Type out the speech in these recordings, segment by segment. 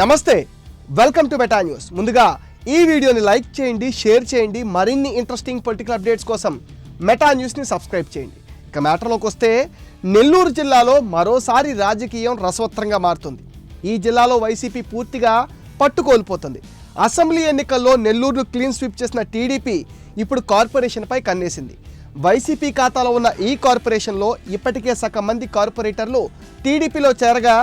నమస్తే welcome to meta news ముందుగా ఈ వీడియోని లైక్ చేయండి షేర్ చేయండి మరిన్ని ఇంట్రెస్టింగ్ పొలిటికల్ అప్డేట్స్ కోసం మెటా న్యూస్ని సబ్స్క్రైబ్ చేయండి. ఇక మ్యాటర్లోకి వస్తే నెల్లూరు జిల్లాలో మరోసారి రాజకీయం రసవత్రంగా మారుతుంది. ఈ జిల్లాలో వైసీపీ పూర్తిగా పట్టుకోల్పోతుంది. అసెంబ్లీ ఎన్నికల్లో నెల్లూరును క్లీన్ స్వీప్ చేసిన టీడీపీ ఇప్పుడు కార్పొరేషన్పై కన్నేసింది. వైసీపీ ఖాతాలో ఉన్న ఈ కార్పొరేషన్లో ఇప్పటికే సగం మంది కార్పొరేటర్లు టీడీపీలో చేరగా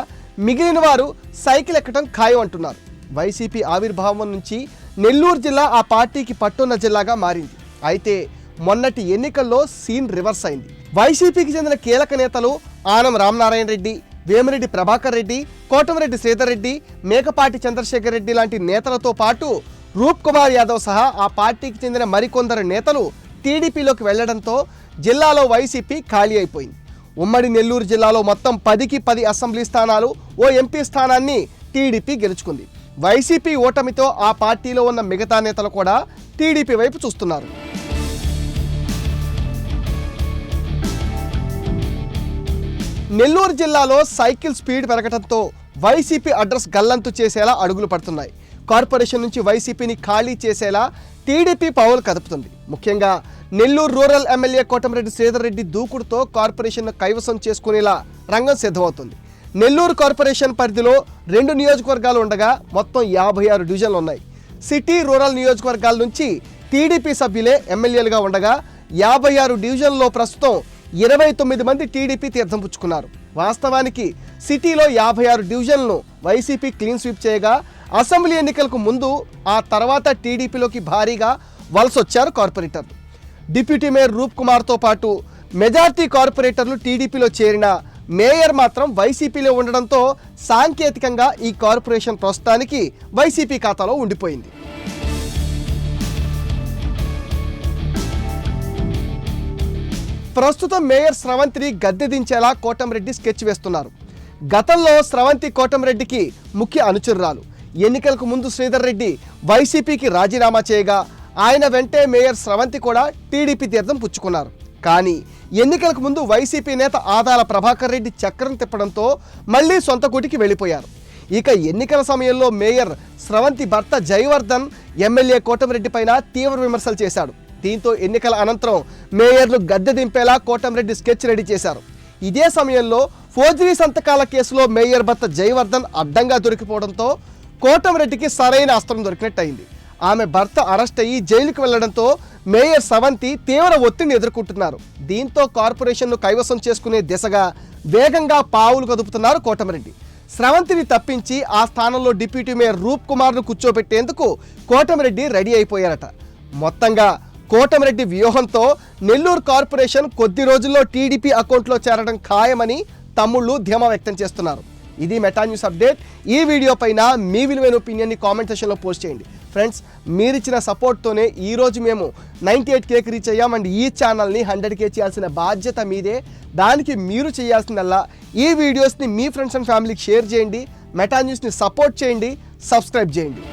మిగిలిన వారు సైకిల్ ఎక్కడం ఖాయం అంటున్నారు. వైసీపీ ఆవిర్భావం నుంచి నెల్లూరు జిల్లా ఆ పార్టీకి పట్టున్న జిల్లాగా మారింది. అయితే మొన్నటి ఎన్నికల్లో సీన్ రివర్స్ అయింది. వైసీపీకి చెందిన కీలక నేతలు ఆనం రామనారాయణ రెడ్డి వేమిరెడ్డి ప్రభాకర్ రెడ్డి కోటమిరెడ్డి శ్రీధర్ రెడ్డి మేకపాటి చంద్రశేఖర్ రెడ్డి లాంటి నేతలతో పాటు రూప్ కుమార్ యాదవ్ సహా ఆ పార్టీకి చెందిన మరికొందరు నేతలు టీడీపీలోకి వెళ్ళడంతో జిల్లాలో వైసీపీ ఖాళీ అయిపోయింది. ఉమ్మడి నెల్లూరు జిల్లాలో మొత్తం పదికి పది అసెంబ్లీ స్థానాలు ఓ ఎంపీ స్థానాన్ని టీడీపీ గెలుచుకుంది. వైసీపీ ఓటమితో ఆ పార్టీలో ఉన్న మిగతా నేతలు కూడా టీడీపీ వైపు చూస్తున్నారు. నెల్లూరు జిల్లాలో సైకిల్ స్పీడ్ పెరగడంతో వైసీపీ అడ్రస్ గల్లంతు చేసేలా అడుగులు పడుతున్నాయి. కార్పొరేషన్ నుంచి వైసీపీని ఖాళీ చేసేలా టీడీపీ పావులు కదుపుతుంది. ముఖ్యంగా నెల్లూరు రూరల్ ఎమ్మెల్యే కోటమిరెడ్డి శ్రీధర్ రెడ్డి దూకుడుతో కార్పొరేషన్ను కైవసం చేసుకునేలా రంగం సిద్ధమవుతుంది. నెల్లూరు కార్పొరేషన్ పరిధిలో రెండు నియోజకవర్గాలు ఉండగా మొత్తం యాభై ఆరు డివిజన్లు ఉన్నాయి. సిటీ రూరల్ నియోజకవర్గాల నుంచి టీడీపీ సభ్యులే ఎమ్మెల్యేలుగా ఉండగా యాభై ఆరు డివిజన్లో ప్రస్తుతం ఇరవై తొమ్మిది మంది టీడీపీ తీర్థం పుచ్చుకున్నారు వాస్తవానికి సిటీలో యాభై ఆరు డివిజన్లను వైసీపీ క్లీన్ స్వీప్ చేయగా అసెంబ్లీ ఎన్నికలకు ముందు ఆ తర్వాత టీడీపీలోకి భారీగా వలసొచ్చారు కార్పొరేటర్లు. డిప్యూటీ మేయర్ రూప్ కుమార్తో పాటు మెజార్టీ కార్పొరేటర్లు టీడీపీలో చేరిన మేయర్ మాత్రం వైసీపీలో ఉండడంతో సాంకేతికంగా ఈ కార్పొరేషన్ ప్రస్తుతానికి వైసీపీ ఖాతాలో ఉండిపోయింది. ప్రస్తుతం మేయర్ స్రవంతిని గద్దె దించేలా కోటంరెడ్డి స్కెచ్ వేస్తున్నారు. గతంలో స్రవంతి కోటంరెడ్డికి ముఖ్య అనుచరురాలు. ఎన్నికలకు ముందు శ్రీధర్ రెడ్డి వైసీపీకి రాజీనామా చేయగా ఆయన వెంటే మేయర్ స్రవంతి కూడా టీడీపీ తీర్థం పుచ్చుకున్నారు. కానీ ఎన్నికలకు ముందు వైసీపీ నేత ఆదాల ప్రభాకర్ రెడ్డి చక్రం తిప్పడంతో మళ్ళీ సొంత గుటికి వెళ్ళిపోయారు. ఇక ఎన్నికల సమయంలో మేయర్ స్రవంతి భర్త జయవర్ధన్ ఎమ్మెల్యే కోటమిరెడ్డి పైన తీవ్ర విమర్శలు చేశాడు. దీంతో ఎన్నికల అనంతరం మేయర్లు గద్దె దింపేలా కోటమిరెడ్డి స్కెచ్ రెడీ చేశారు. ఇదే సమయంలో ఫోర్జరీ సంతకాల కేసులో మేయర్ భర్త జయవర్ధన్ అడ్డంగా దొరికిపోవడంతో కోటమిరెడ్డికి సరైన అస్త్రం దొరికినట్టు అయింది ఆమె భర్త అరెస్ట్ అయ్యి జైలుకు వెళ్ళడంతో మేయర్ సవంతి తీవ్ర ఒత్తిడిని ఎదుర్కొంటున్నారు. దీంతో కార్పొరేషన్ను కైవసం చేసుకునే దిశగా వేగంగా పావులు కదుపుతున్నారు కోటమిరెడ్డి. స్రవంతిని తప్పించి ఆ స్థానంలో డిప్యూటీ మేయర్ రూప్ కుమార్ను కూర్చోబెట్టేందుకు కోటమిరెడ్డి రెడీ అయిపోయారట. మొత్తంగా కోటమిరెడ్డి వ్యూహంతో నెల్లూరు కార్పొరేషన్ కొద్ది రోజుల్లో టీడీపీ అకౌంట్లో చేరడం ఖాయమని తమ్ముళ్ళు ధీమా వ్యక్తం చేస్తున్నారు. ఇది మెటా న్యూస్ అప్డేట్. ఈ వీడియో పైన మీ విలువైన ఒపీనియన్ని కామెంట్ సెషన్లో పోస్ట్ చేయండి. ఫ్రెండ్స్ మీరిచ్చిన సపోర్ట్తోనే ఈరోజు మేము నైంటీ ఎయిట్ కేక్ రీచ్ అయ్యాం అండ్ ఈ ఛానల్ని హండ్రెడ్ కే చేయాల్సిన బాధ్యత మీదే. దానికి మీరు చేయాల్సిందల్లా ఈ వీడియోస్ని మీ ఫ్రెండ్స్ అండ్ ఫ్యామిలీకి షేర్ చేయండి. మెటా న్యూస్ని సపోర్ట్ చేయండి. సబ్స్క్రైబ్ చేయండి.